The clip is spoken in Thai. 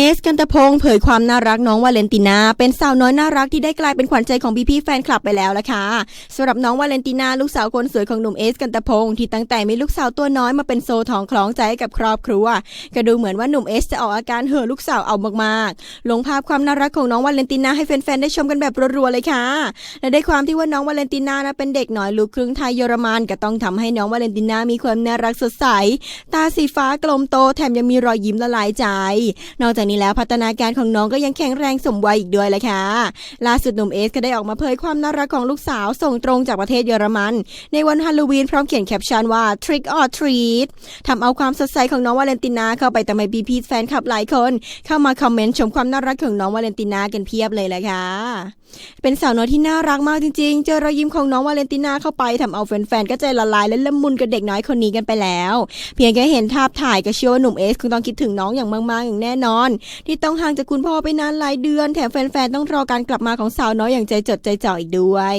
เอสกันตะพงศ์เผยความน่ารักน้องวาเลนตินา เป็นสาวน้อยน่ารักที่ได้กลายเป็นขวัญใจของพี่พี่ๆแฟนคลับไปแล้วล่ะค่ะสำหรับน้องวาเลนตินาลูกสาวคนสวยของหนุ่มเอสกันตะพงศ์ที่ตั้งแต่มีลูกสาวตัวน้อยมาเป็นโซทองคล้องใจให้กับครอบครัว ก็ดูเหมือนว่าหนุ่มเอสจะออกอาการเห่อลูกสาวเอามากๆลงภาพความน่ารักของน้องวาเลนตินาให้แฟนๆได้ชมกันแบบรัวๆเลยค่ะและได้ความที่ว่าน้องวาเลนตินานะเป็นเด็กหน่อยลูกครึ่งไทยเยอรมันก็ต้องทำให้น้องวาเลนตินามีความน่ารักสดใส ตาสีฟ้ากลมโตแถมยังมีรอยยิ้มละลายใจ นอกจากนี้แล้วพัฒนาการของน้องก็ยังแข็งแรงสมวัยอีกด้วยเลยค่ะ ล่าสุดหนุ่มเอสก็ได้ออกมาเผยความน่ารักของลูกสาวส่งตรงจากประเทศเยอรมัน ในวันฮาโลวีนพร้อมเขียนแคปชั่นว่า trick or treat ทำเอาความสดใสของน้องวาเลนตินาเข้าไปทำให้พี่พีแฟนคลับหลายคน เข้ามาคอมเมนต์ชมความน่ารักของน้องวาเลนตินากันเพียบเลยแหละค่ะ เป็นสาวน้อยที่น่ารักมากจริงๆ เจอรอยยิ้มของน้องวาเลนตินาเข้าไปทำเอาแฟนๆ ก็ใจละลายและละมุนกับเด็กน้อยคนนี้กันไปแล้ว เพียงแค่เห็นภาพถ่ายก็เชื่อว่าหนุ่มเอสคงต้องคิดถึงน้องอย่างมากๆอย่างแน่นอนที่ต้องห่างจากคุณพ่อไปนานหลายเดือน แถมแฟนๆต้องรอการกลับมาของสาวน้อยอย่างใจจดใจจ่ออีกด้วย